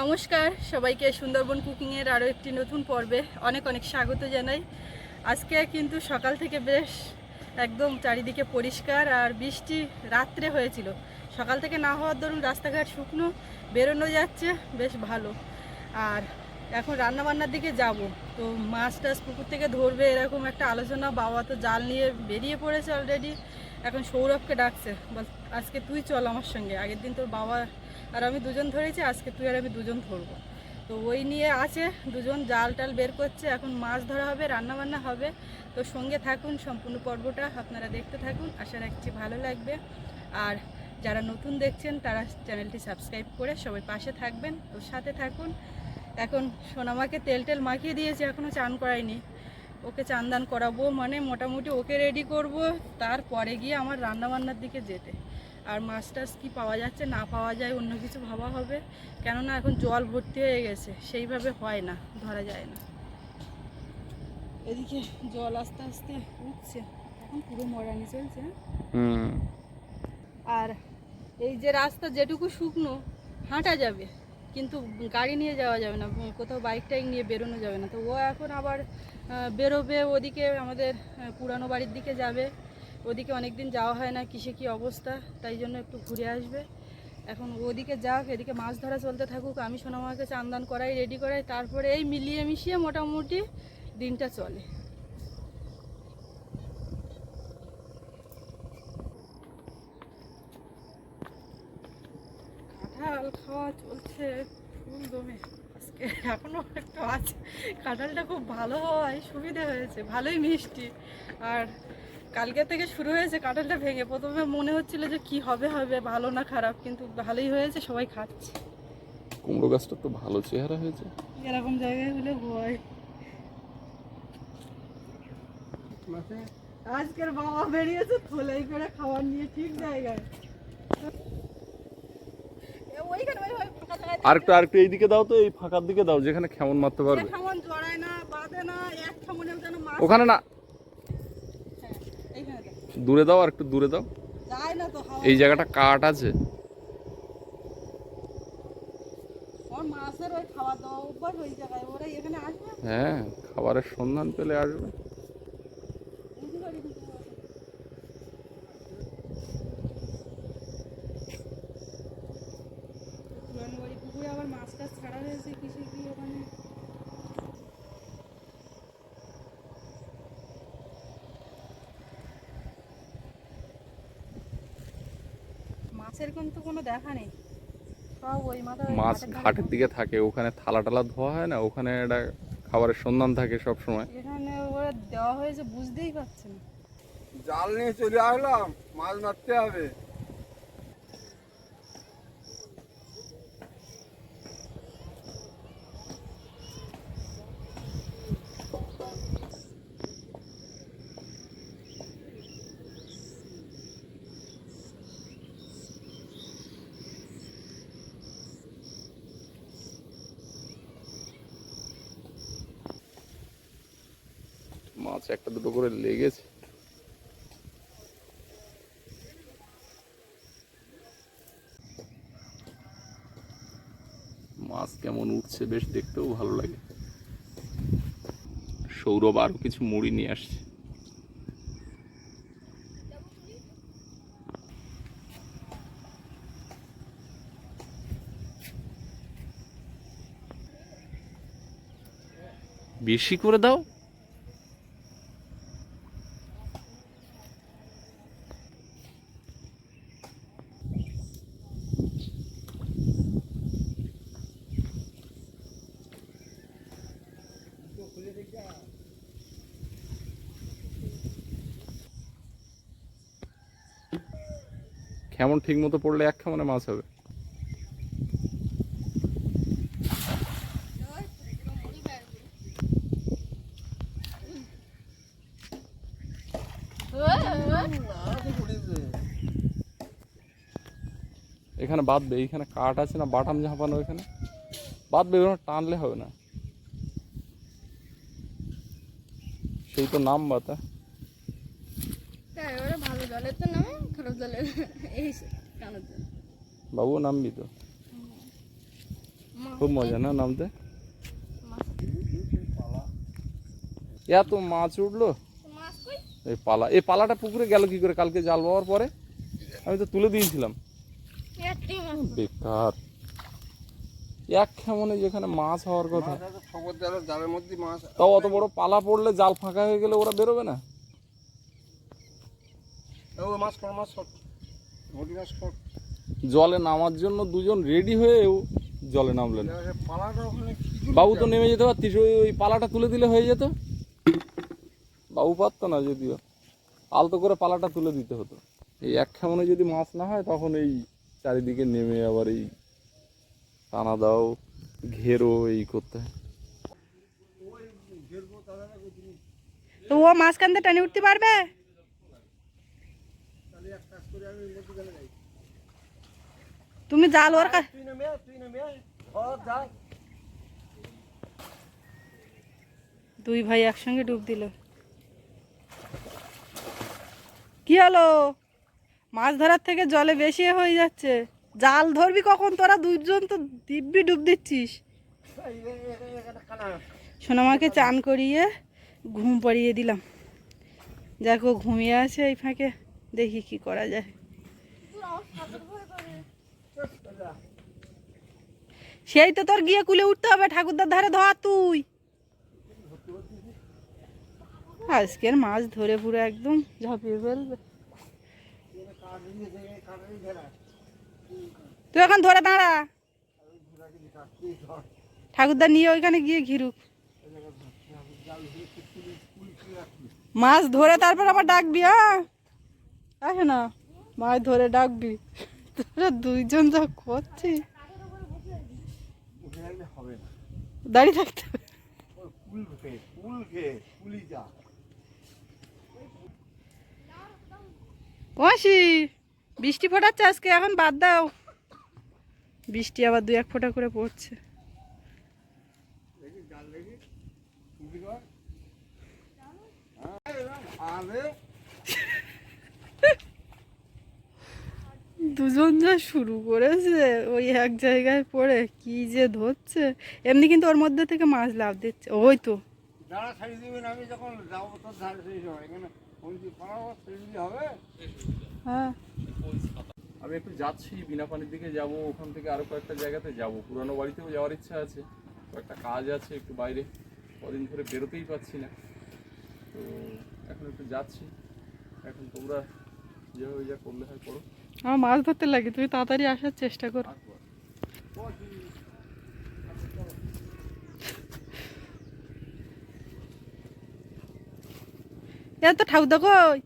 নমস্কার, সবাইকে সুন্দরবন কুকিংয়ের আরও একটি নতুন পর্বে অনেক অনেক স্বাগত জানাই। আজকে কিন্তু সকাল থেকে বেশ একদম চারিদিকে পরিষ্কার আর বৃষ্টি রাত্রে হয়েছিল। সকাল থেকে না হওয়ার দরুন রাস্তাঘাট শুকনো, বেরোনো যাচ্ছে বেশ ভালো। আর এখন রান্নাবান্নার দিকে যাব। তো মাছ টাছ পুকুর থেকে ধরবে এরকম একটা আলোচনা, বাবা তো জাল নিয়ে বেরিয়ে পড়েছে অলরেডি এখন সৌরভকে ডাকছে, বল, আজকে তুই চল আমার সঙ্গে, আগের দিন তোর বাবা আর আমি দুজন ধরেছি, আজকে তুই আর আমি দুজন ধরবো। তো ওই নিয়ে আছে, দুজন জাল টাল বের করছে, এখন মাছ ধরা হবে, রান্না বান্না হবে। তো সঙ্গে থাকুন, সম্পূর্ণ পর্বটা আপনারা দেখতে থাকুন, আশা রাখছি ভালো লাগবে। আর যারা নতুন দেখছেন, তারা চ্যানেলটি সাবস্ক্রাইব করে সবাই পাশে থাকবেন। তো সাথে থাকুন। এখন সোনামাকে তেল টেল মাখিয়ে দিয়েছি এখনও চান করাইনি ওকে চান দান করাবো মানে মোটামুটি ওকে রেডি করব, তারপরে গিয়ে আমার রান্নাবান্নার দিকে যেতে। আর টাছ কী পাওয়া যাচ্ছে না পাওয়া যায় অন্য কিছু ভাবা হবে। কেননা এখন জল ভর্তি হয়ে গেছে সেইভাবে হয় না ধরা যায় না। এদিকে জল আস্তে আস্তে উঠছে এখন পুরো মরানি চলছে হ্যাঁ? আর এই যে রাস্তা যেটুকু শুকনো হাঁটা যাবে কিন্তু গাড়ি নিয়ে যাওয়া যাবে না কোথাও বাইক টাইক নিয়ে বেরোনো যাবে না। তো ও এখন আবার বেরোবে ওদিকে আমাদের পুরানো বাড়ির দিকে যাবে। ওদিকে অনেক দিন যাওয়া হয় না, কিসে কি অবস্থা, তাই জন্য একটু ঘুরে আসবে। এখন ওদিকে যাক, এদিকে মাছ ধরা চলতে থাকুক, আমি সোনামাকে চান্দান করাই রেডি করাই, তারপরে এই মিলিয়ে মিশিয়ে মোটামুটি দিনটা চলে। কাঁঠাল খাওয়া চলছে ফুল দমে। আজকে এখনও একটু আছে। কাঁঠালটা খুব ভালো হয়, সুবিধে হয়েছে, ভালোই মিষ্টি। আর কালকে থেকে শুরু হয়েছে কাঁঠালটা ভেঙে। প্রথমে মনে হচ্ছিল যে কি হবে হবে ভালো না খারাপ কিন্তু ভালোই হয়েছে সবাই খাচ্ছে। কুমড়ো গাছটা তো ভালো চেহারা হয়েছে। এরকম জায়গায় হলে হয়। আজকের বাবা বেরিয়েছে থলেই করে খাবার নিয়ে ঠিক জায়গায়। এ, ওইখানে ওই ওই ফাঁকা আর একটু আর একটু এইদিকে দাও তো এই ফাঁকার দিকে দাও যেখানে খেমন মারতে পারবে। জড়ায় না বাঁধে না এক যেন মাছ ওখানে না। দূরে দাও আর একটু দূরে দাও। এই জায়গাটা কাঠ আছে। ওই খাওয়া দাওয়া অভ্যাস ওই জায়গায় ওরা এখানে আসবে? হ্যাঁ খাবারের সন্ধান পেলে আসবে। বাড়ি পুকুরে আবার মাছ টাছ ছাড়া হয়েছে কিসে? মাছের তো কোনো দেখা নেই। সব ওই মাথা মাছ ঘাটের ঘাটের দিকে থাকে ওখানে থালা টালা ধোয়া হয় না? ওখানে একটা খাবারের সন্ধান থাকে সব সময় এখানে ওরা দেওয়া হয়েছে বুঝতেই পারছে না। জাল নিয়ে চলে আসলাম মাছ মারতে হবে মাছ একটা দুটো করে লেগেছে। মাছ কেমন উঠছে বেশ দেখতেও ভালো লাগে। সৌরভ আরও কিছু মুড়ি নিয়ে আসছে। বেশি করে দাও। কেমন ঠিক মতো পড়লে এক কেমনে মাছ হবে। এখানে বাঁধবে, এইখানে কাঠ আছে না, বাটাম ঝাঁপানো এখানে বাঁধবে, ওখানে টানলে হবে না। সেই তো নাম বাতা ভালো জলের তো নামে। বাবু নামবি তো। খুব মজা না নামতে? এত মাছ উঠল। এই পালা এই পালাটা পুকুরে গেল কি করে? কালকে জাল পাওয়ার পরে আমি তো তুলে দিয়েছিলাম। বেকার। এক খেমনে যেখানে মাছ হওয়ার কথা। তাও অত বড় পালা পড়লে জাল ফাঁকা হয়ে গেলে ওরা বেরোবে না? মাছ জলে নামার জন্য দুজন রেডি হয়েও জলে নামলেন। পালাটা ওখানে বাবু তো নেমে যেতে পারতিস ওই ওই পালাটা তুলে দিলে হয়ে যেত। বাবু পারতো না যদিও। আলতো করে পালাটা তুলে দিতে হতো। এই এক খেমনে যদি মাছ না হয় তখন এই চারিদিকে নেমে আবার এই টানা দাও ঘেরো এই করতে হয়। তো ও মাঝখান দিয়ে টানে উঠতে পারবে? তুমি জাল ওর দুই ভাই একসঙ্গে ডুব দিল। কি হলো? মাছ ধরার থেকে জলে বেশি হয়ে যাচ্ছে। জাল ধরবি কখন? তোরা দুইজন তো দিব্যি ডুব দিচ্ছিস। সোনামাকে চান করিয়ে ঘুম পাড়িয়ে দিলাম। দেখো ঘুমিয়ে আছে এই ফাঁকে। দেখি কি করা যায়। সেই তো তোর গিয়ে কুলে উঠতে হবে, ঠাকুরদার ধারে ধর তুই। আজকের মাছ ধরে পুরো একদম ঝাঁপিয়ে ফেলবে। তুই এখন ধরে দাঁড়া। ঠাকুরদা নিয়ে ওইখানে গিয়ে ঘিরুক। মাছ ধরে তারপর আবার ডাকবি হ্যাঁ? আসে না। মাছ ধরে ডাকবি। তোরা দুইজন যা করছিস না। দাঁড়িয়ে থাকতে হবে। বৃষ্টি ফোটাচ্ছে আজকে এখন বাদ দাও। বৃষ্টি আবার দু এক ফোঁটা করে পড়ছে। কর আরে দুজন যা শুরু করেছে ওই এক জায়গায় পড়ে কি যে ধরছে। এমনি কিন্তু ওর মধ্যে থেকে মাছ লাভ দিচ্ছে ওই তো। আমি হ্যাঁ। আমি একটু যাচ্ছি বিনা পানির দিকে যাব ওখান থেকে আরও কয়েকটা জায়গাতে যাব। পুরানো বাড়িতেও যাওয়ার ইচ্ছা আছে কয়েকটা কাজ আছে একটু বাইরে কদিন ধরে বেরোতেই পারছি না। তো এখন একটু যাচ্ছি এখন তোমরা যেভাবে যা করলে হয় করো। আমার মাছ ধরতে লাগে, তুমি তাড়াতাড়ি আসার চেষ্টা করো। আসব আর। এ তো ঠাকুর কই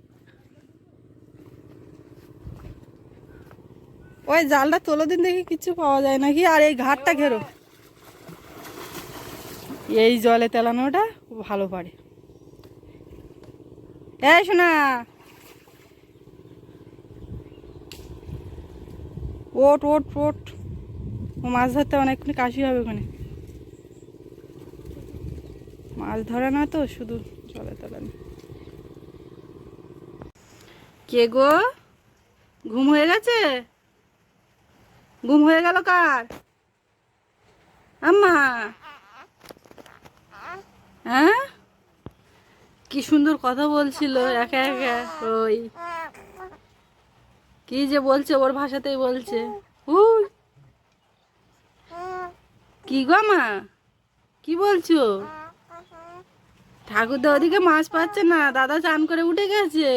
ওই জালটা তোলো দিন দেখি, কিছু পাওয়া যায় নাকি? আর এই ঘাটটা ঘেরো। এই জলে তেলানোটা ভালো পারে। এই শোনা ওট ওট ওট। ও মাছ ধরতে অনেকক্ষণ কাশি হবে ওখানে মাছ ধরে না তো, শুধু জলে তেলানো কে গো? ঘুম হয়ে গেছে? ঘুম হয়ে গেল কার? আম্মা। হ্যাঁ? কি সুন্দর কথা বলছিল, একা একা। ওই। কি যে বলছে ওর ভাষাতেই বলছে। কি গো মা? কি বলছো? ঠাকুরদা ওদিকে মাছ পাচ্ছে না, দাদা চান করে উঠে গেছে।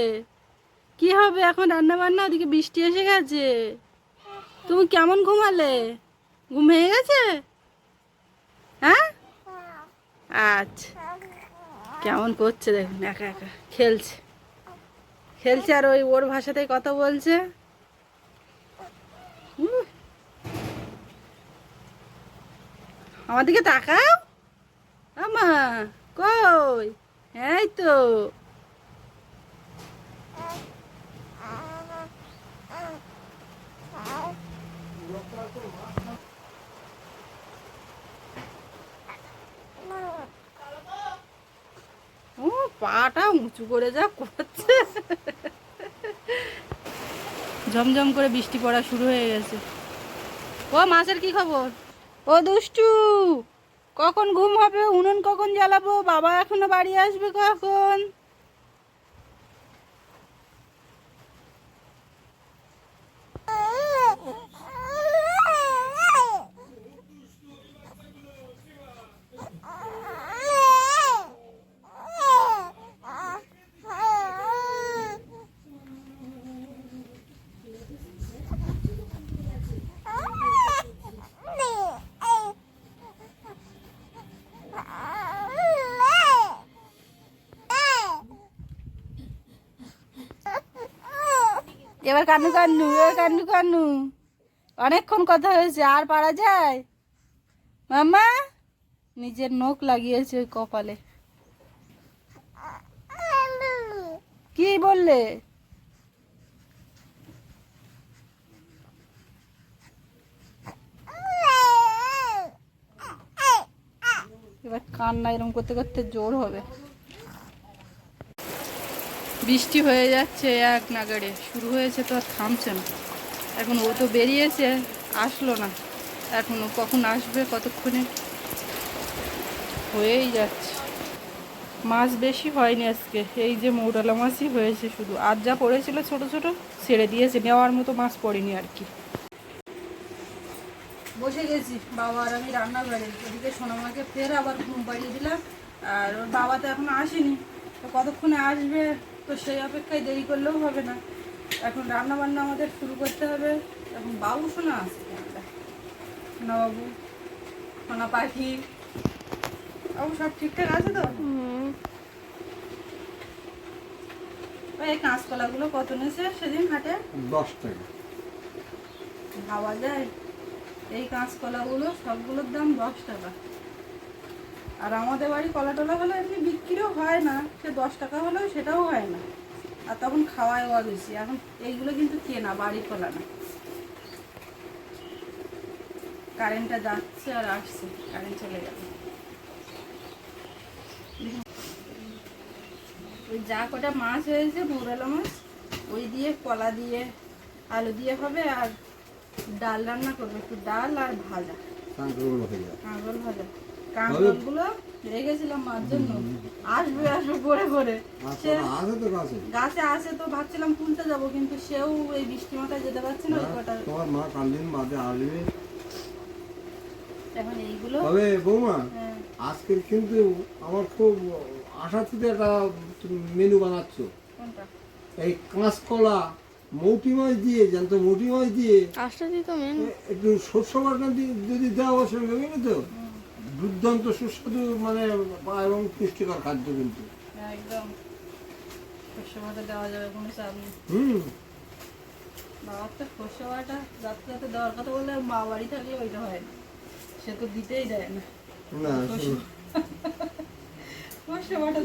কি হবে এখন রান্না বান্না? ওদিকে বৃষ্টি এসে গেছে। তুমি কেমন ঘুমালে? ঘুম হয়ে গেছে? হ্যাঁ? আচ্ছা। কেমন করছে দেখুন, একা একা খেলছে। খেলছে আর ওই ওর ভাষাতেই কথা বলছে। আমার দিকে তাকাও। আমা কই? এই তো। ও, পাটা উঁচু করে যা করছে। ঝমঝম করে বৃষ্টি পড়া শুরু হয়ে গেছে। ও, মাছের কি খবর? ও দুষ্টু কখন ঘুম হবে উনুন কখন জ্বালাবো বাবা এখনও বাড়ি আসবে কখন? এবার কান্নু কান্নু এবার কান্নু কান্নু অনেকক্ষণ কথা হয়েছে, আর পারা যায়? মাম্মা, নিজের নখ লাগিয়েছে ওই কপালে। কি বললে? এবার কান্না এরকম করতে করতে জোর হবে। বৃষ্টি হয়ে যাচ্ছে এক নাগাড়ে। শুরু হয়েছে তো আর থামছে না। এখন ও তো বেরিয়েছে, আসলো না। এখনও কখন আসবে, কতক্ষণে? হয়েই যাচ্ছে। মাছ বেশি হয়নি আজকে। এই যে মৌডালা মাছই হয়েছে শুধু। আর যা পড়েছিল ছোট ছোট, ছেড়ে দিয়েছে। নেওয়ার মতো মাছ পড়েনি আর কি। বসে গেছি। বাবা আর আমি রান্নাঘরে। ওদিকে সোনামাকে ফের আবার ঘুম পাড়িয়ে দিলাম। আর ওর বাবা তো এখন আসেনি। তো কতক্ষণে আসবে? তো সেই অপেক্ষায় দেরি করলেও হবে না। এখন রান্না বান্না আমাদের শুরু করতে হবে। এখন বাবু শোনা আছে সোনা বাবু সোনা পাখি। বাবু সব ঠিকঠাক আছে তো? ওই এই কাঁচকলাগুলো কত নিয়েছে সেদিন হাটে? দশ টাকা। ভাবা যায়। এই কাঁচকলাগুলো সবগুলোর দাম দশ টাকা। আর আমাদের বাড়ি কলা টলা হলে এমনি বিক্রিও হয় না সে দশ টাকা হলেও সেটাও হয় না। আর তখন খাওয়ায়ও বেশি এখন এইগুলো কিন্তু কেনা বাড়ি কলা না। কারেন্টটা যাচ্ছে আর আসছে কারেন্ট চলে গেল। ওই যা কটা মাছ হয়েছে মৌরালা মাছ ওই দিয়ে কলা দিয়ে আলু দিয়ে হবে আর ডাল রান্না করবে একটু ডাল আর ভাজা। কাঁকরোল ভাজা। কাঁকরোলগুলো রেখেছিলাম মার জন্য। আসবে আসবে পরে পরে সে আছে তো গাছে? আসে তো ভাবছিলাম তুলতে যাব কিন্তু সেও এই বৃষ্টি মাথায় যেতে পারছে না ওই কটা। তোমার মা কান্দিন বাদে আসবে এখন এইগুলো তবে বৌমা হ্যাঁ, আজকের কিন্তু আমার খুব আশা থেকে একটা মেনু বানাচ্ছ। এই কাঁচকলা মৌটি মাছ দিয়ে জ্যান্ত মৌটি মাছ দিয়ে। মেন। একটু শস্য বাটা যদি দেওয়া বুঝলি তো দুর্দান্ত সুস্বাদু মানে এবং পুষ্টিকর খাদ্য কিন্তু। হ্যাঁ, একদম। দেওয়া যাবে কোনো চাপ নেই। হুম। বাবার তো শস্য যাতে যাতে দেওয়ার কথা বললে মা বাড়ি থাকলে ওইটা হয় না। সে তো দিতেই দেয় না। না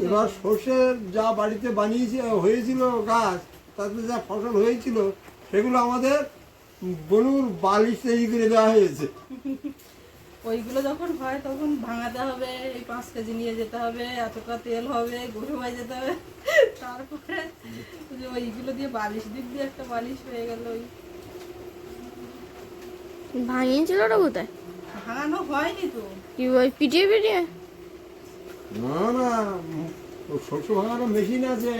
এবার সর্ষের যা বাড়িতে বানিয়েছে হয়েছিল গাছ তাতে যা ফসল হয়েছিল সেগুলো আমাদের বনুর বালিশ তৈরি করে দেওয়া হয়েছে। ওইগুলো যখন হয় তখন ভাঙাতে হবে এই পাঁচ কেজি নিয়ে যেতে হবে এতটা তেল হবে গরু ভাই যেতে হবে। তারপরে ওইগুলো দিয়ে বালিশ দিক দিয়ে একটা বালিশ হয়ে গেল ওই। ভাঙিয়েছিল ওটা কোথায়? ভাঙানো হয়নি তো। কি ওই পিটিয়ে পিটিয়ে? না না ভাঙানোর মেশিন আছে।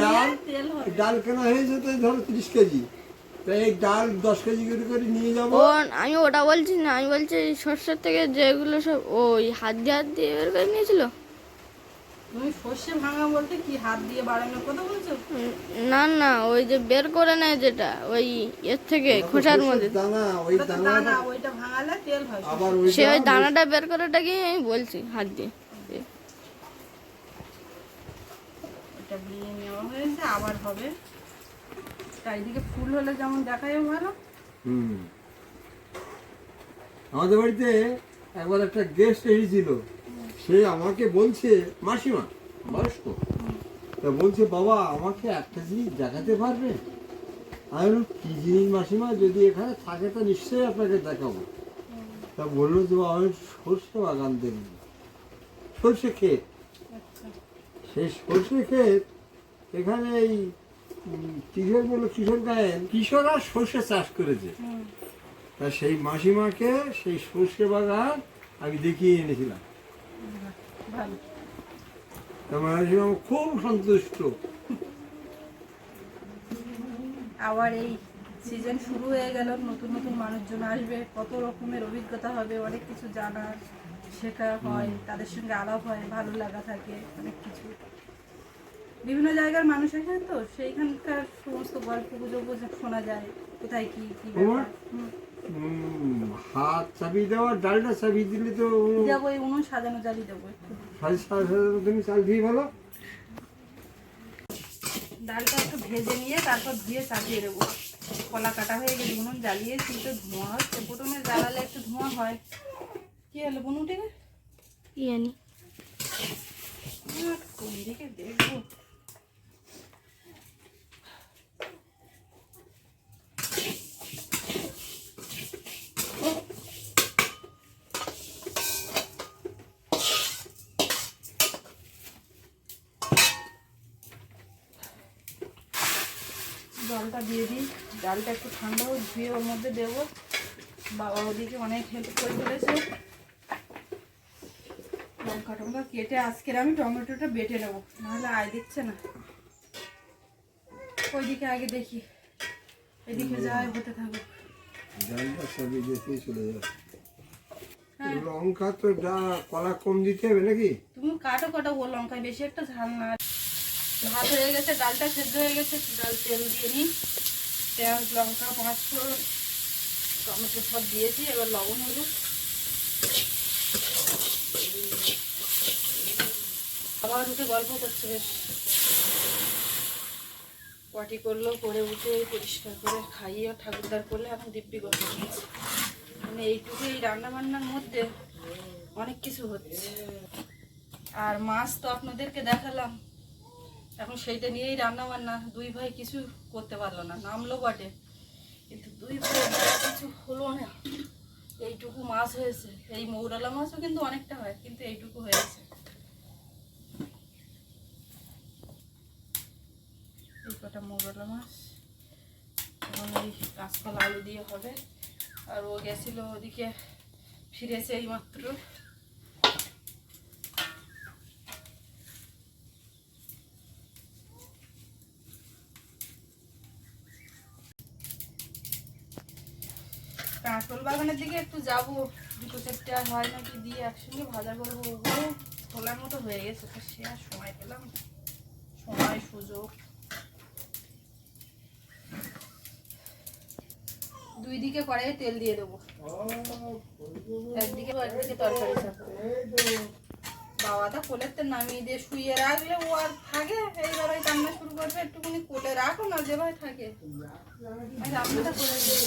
ডাল তেল ডাল কেনা হয়েছে তো ধরো তিরিশ কেজি। এই ডাল দশ কেজি করে করে নিয়ে যাব। ও আমি ওটা বলছি না আমি বলছি এই শস্যের থেকে যেগুলো সব ওই হাত দিয়ে হাত দিয়ে বের করে নিয়েছিল? তুমি সর্ষে ভাঙা বলতে কি হাত দিয়ে বাড়ানোর কথা বলছো? না না ওই যে বের করে নেয় যেটা ওই এর থেকে খোসার মধ্যে। দানা ওই ওটা তো দানাটা দানা ওইটা ভাঙালে তেল হয় আবার ওই সে ওই দানাটা বের করাটাকে আমি বলছি হাত দিয়ে। ওটা দিয়ে নেওয়া হয়েছে আবার হবে। চারিদিকে ফুল হলে যেমন দেখায় ভালো। হুম। আমাদের বাড়িতে একবার একটা গেস্ট এসেছিল। সে আমাকে বলছে মাসিমা বয়স্ক? তা বলছে বাবা আমাকে একটা জিনিস দেখাতে পারবে? আমি কি জিনিস মাসিমা? যদি এখানে থাকে তো নিশ্চয়ই আপনাকে দেখাবো। তা বলল যে বাবা আমি সর্ষে বাগান দেখব সর্ষে ক্ষেত। আচ্ছা। সেই সর্ষে ক্ষেত এখানে এই কিশোর বলল কিশোর গায়েন কিশোর আর সর্ষে চাষ করেছে। তা সেই মাসিমাকে সেই সর্ষে বাগান আমি দেখিয়ে এনেছিলাম। তা মাসিমা খুব সন্তুষ্ট। আবার এই সিজন শুরু হয়ে গেল নতুন নতুন মানুষজন আসবে কত রকমের অভিজ্ঞতা হবে অনেক কিছু জানার শেখা হয় তাদের সঙ্গে আলাপ হয় ভালো লাগা থাকে অনেক কিছু। বিভিন্ন জায়গার মানুষ আসে তো সেইখানকার সমস্ত গল্প গুজব শোনা যায় কোথায় কি কি হাত চাপিয়ে দেওয়া ডালটা চাপিয়ে দিলে তো দেবো এই উনুন সাজানো জালি দেবো তুমি চাল দিয়ে ভালো ডালটা একটু ভেজে নিয়ে তারপর ধুয়ে চাপিয়ে দেবো। কলা কাটা হয়ে গেলে উনুন জ্বালিয়েছি তো ধোঁয়া হচ্ছে প্রথমে জ্বালালে একটু ধোঁয়া হয়। কি হলো বুনু উঠে? কি জানি কোন দিকে দেখব জলটা দিয়ে দিই। ডালটা একটু ঠান্ডা হোক ধুয়ে ওর মধ্যে দেবো। বাবা ওদিকে অনেক হেল্প করে ফেলেছে। লঙ্কা টঙ্কা কেটে আজকের আমি টমেটোটা বেটে নেব নাহলে আয় দিচ্ছে না। ওইদিকে আগে দেখি এদিকে যাই হতে থাকুক। ডালটা চাপিয়ে দিতে চলে যাবে। হ্যাঁ। লঙ্কা তো যা কলা কম দিতে হবে নাকি? তুমি কাটো কাটো ও লঙ্কায় বেশি একটা ঝাল না। ভাত হয়ে গেছে, ডালটা সেদ্ধ হয়ে গেছে ডাল তেল দিয়ে নিই। পেঁয়াজ, লঙ্কা পাঁচ টমেটো সব দিয়েছি, এবার লবণ, হলুদ। আবার উঠে গল্প করছে বেশ। পটি করল, করে উঠে পরিষ্কার করে খাইয়ে ঠাকুরদার করলে এখন দিব্যি গল্প করছে মানে এইটুকু এই রান্না বান্নার মধ্যে অনেক কিছু হচ্ছে। আর মাছ তো আপনাদেরকে দেখালাম। এখন সেইটা নিয়েই রান্না বান্না দুই ভাই কিছু করতে পারল না, নামলো বটে। কিন্তু দুই ভাই কিছু হলো না। এইটুকু মাছ হয়েছে। এই মৌরালা মাছও কিন্তু অনেকটা হয়, কিন্তু এইটুকু হয়েছে। এই কটা মৌরালা মাছ। এখন এই কাঁচকলা আলু দিয়ে হবে। আর ও গেছিল ওদিকে, ফিরেছে এই কাঁকরোল বাগানের দিকে একটু যাব। দুটো চারটে আর হয় নাকি দিয়ে একসঙ্গে ভাজা করব তোলার মতো হয়ে গেছে, তো সে আর সময় পেলাম সময়, সুযোগ। দুই দিকে কড়াইয়ে তেল দিয়ে দেবো। একদিকে তরকারি চাপাবো বাবাটা কোলের তো নামিয়ে দিয়ে শুয়ে রাখলে ও আর থাকে। এইবার ওই কান্না শুরু করবে, একটুখানি কোলে রাখো না যেভাবে থাকে। আর রান্নাটা করে দিয়ে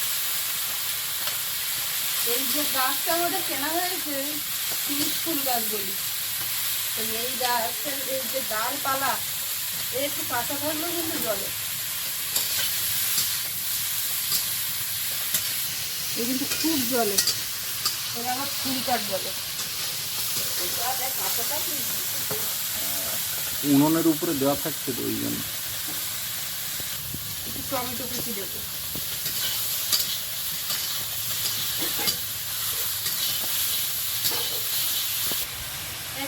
এই যে গাছটা আমাদের কেনা হয়েছে তিরিশ ফুল গাছ বলি। তো এই গাছের এই যে ডালপালা একটু কাঁচা থাকলেও কিন্তু জলে। এ কিন্তু খুব জলে। এর আবার ফুল কাঠ বলে উনুনের উপরে দেওয়া থাকছে তো ওই জন্য। একটু টমেটো কুচি দেবো।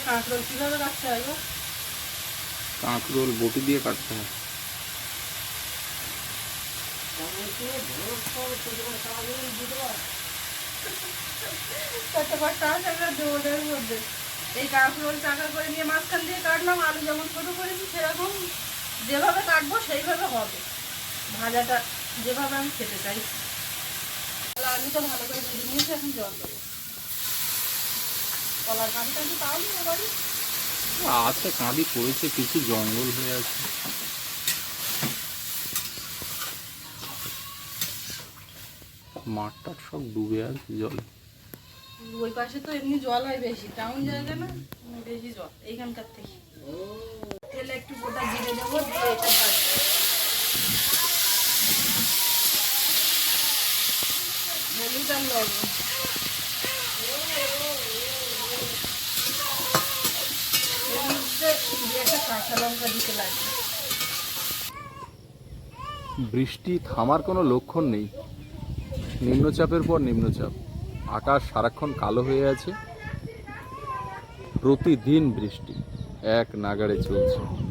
কাঁকরোল কীভাবে রাখতে হয় কাঁকরোল বটি দিয়ে কাটতে হয়। এই কাঁকরোল চাকা করে নিয়ে মাঝখান দিয়ে কাটলাম আলু যেমন ছোটো করেছি সেরকম যেভাবে কাটবো সেইভাবে হবে। ভাজাটা যেভাবে আমি খেতে চাই আলুটা ভালো করে ভেজে নিয়েছি এখন জল দেবো। কলার কাঁদিটা কি পাওনি এবারে আছে কাঁদি পড়েছে কিছু জঙ্গল হয়ে আছে। মাঠ টাট সব ডুবে আছে জলে। ওই পাশে তো এমনি জল হয় বেশি টাউন জায়গা না? বেশি জল এইখানকার থেকে। তেলে একটু গোটা জিরে দেবো দিয়ে এটা ভাজবো হলুদ আর লবণ এর মধ্যে দু একটা বৃষ্টি থামার কোনো লক্ষণ নেই। নিম্নচাপের পর নিম্নচাপ। আকাশ সারাক্ষণ কালো হয়ে আছে। প্রতিদিন বৃষ্টি। এক নাগাড়ে চলছে।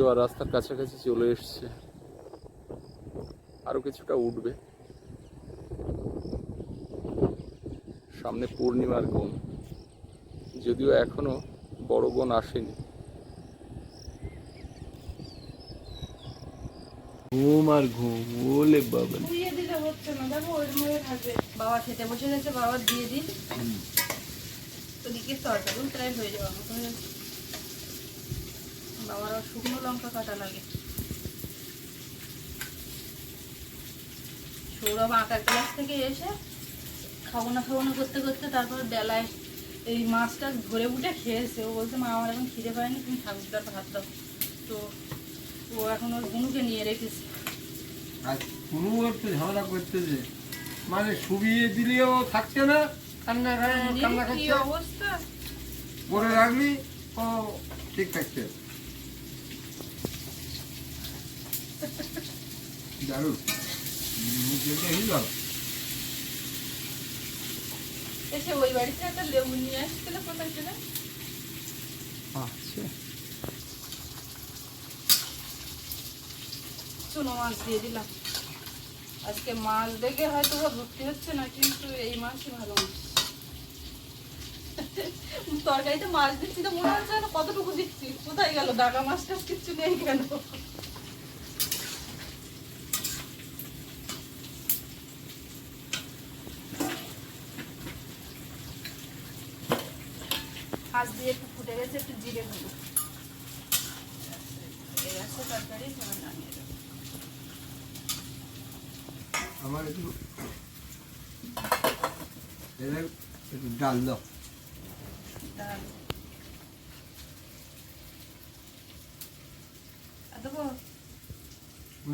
জোয়ার রাস্তার কাছাকাছি চলে এসছে। আরও কিছুটা উঠবে। সামনে পূর্ণিমার গুণ। যদিও এখনও বড় বোন আসেনি। ঘুম আর ঘুম ওলে বাবা। দিয়ে দিলে হচ্ছে না দেখো ওই মধ্যে থাকবে। বাবা খেতে বসে গেছে বাবা দিয়ে দিই ওদিকে তরকারি প্রায় হয়ে হয়ে গেছে। বাবার আবার শুকনো লঙ্কা কাটা লাগে। সৌরভ আঁকার ক্লাস থেকে এসে খাব না খাব না করতে করতে তারপর বেলায় এই মাছটা ধরে উঠে খেয়েছে। ও বলছে মা আমার এখন খিদে পায়নি তুমি ঠাকুরদার ভাত দাও। তো ও এখন ওর বুনুকে নিয়ে রেখেছে। আর একটু ঝামেলা করতেছে। মানে শুবিয়ে দিলেও থাকছে না কান্না কান্না অবস্থা? করে রাখলি ও ঠিক থাকছে। দারুণ। মুখে হিল এসে ওই বাড়িতে একটা লেবু নিয়ে আসছিল কোথায় ছিল আছে চুনো মাছ দিয়ে দিলাম। আজকে মাছ দেখে হয়তো বা ভর্তি হচ্ছে না কিন্তু এই মাছই ভালো মাছ। তরকারিতে মাছ দিচ্ছি তো মনে হচ্ছে না কতটুকু দিচ্ছি। কোথায় গেল? দাগা মাছ টাছ কিচ্ছু নেই কেন? দিয়ে একটু ফুটে গেছে একটু জিরে গুঁড়ো। এই আছে তরকারি নামিয়ে দেবো। আমার একটু একটু ডাল দাও। ডাল। দেবো?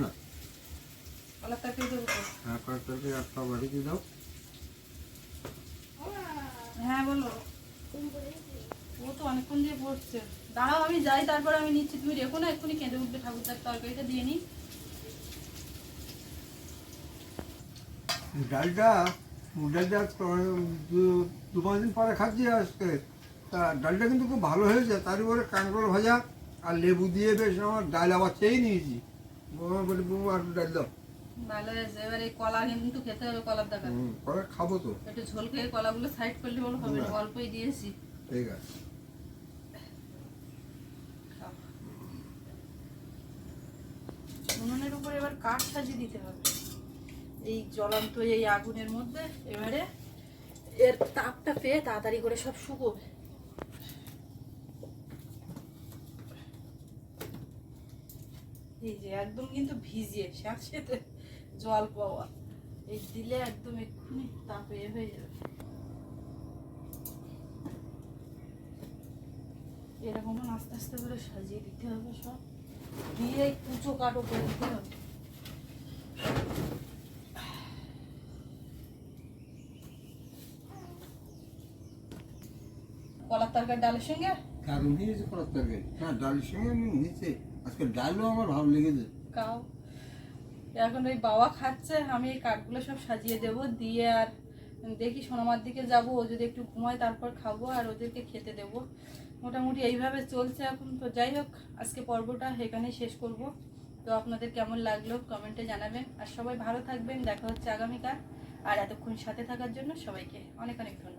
না। কলার তরকারি দেবো তো। হ্যাঁ তরকারি বাড়িতে দাও? হ্যাঁ বলো। অনেকক্ষণ দিয়ে পড়ছে দাঁড়াও আমি যাই তারপর আমি নিচ্ছি। তুমি রেখো না এক্ষুনি কেঁদে উঠবে ঠাকুরদার তরকারিটা দিয়ে নিই ডালটা ডালটা দু- পাঁচ দিন পরে খাচ্ছি আজকে। তা ডালটা কিন্তু খুব ভালো হয়েছে। তার উপরে ভাজা আর লেবু দিয়ে বেশ আমার ডাল আবার চেয়ে নিয়েছি। বলি আর ডাল দাও। ভালো হয়েছে। এবার এই কলা কিন্তু খেতে হবে কলার দেখা পরে খাব তো। একটু ঝোল খেয়ে কলাগুলো সাইড করলে বলো হবে না না। অল্পই দিয়েছি। ঠিক আছে খাও। উনুনের উপরে এবার কাঠ সাজিয়ে দিতে হবে। এই জ্বলন্ত এই আগুনের মধ্যে এবারে এর তাপটা পেয়ে তাড়াতাড়ি করে সব শুকোবে এই যে একদম কিন্তু ভিজিয়ে সাথে জল পাওয়া। এই দিলে একদম এক্ষুনি তাপে হয়ে যাবে। এরকম আস্তে আস্তে করে সাজিয়ে দিতে হবে সব। দিয়ে কুচো কাটো করে দিতে হবে কলার তরকারি ডালের সঙ্গে? তরকারি? ডালের আমি নিচে আজকে ডালও আমার ভালো লেগেছে। এখন ওই বাবা খাচ্ছে আমি এই কাঠগুলো সব সাজিয়ে দেব দিয়ে আর দেখি সোনামার দিকে যাব ও যদি একটু ঘুমায় তারপর খাব আর ওদেরকে খেতে দেব। মোটামুটি এইভাবে চলছে এখন। তো যাই হোক, আজকে পর্বটা এখানেই শেষ করব। তো আপনাদের কেমন লাগল কমেন্টে জানাবেন। আর সবাই ভালো থাকবেন। দেখা হচ্ছে আগামীকাল। আর এতক্ষণ সাথে থাকার জন্য সবাইকে অনেক অনেক ধন্যবাদ।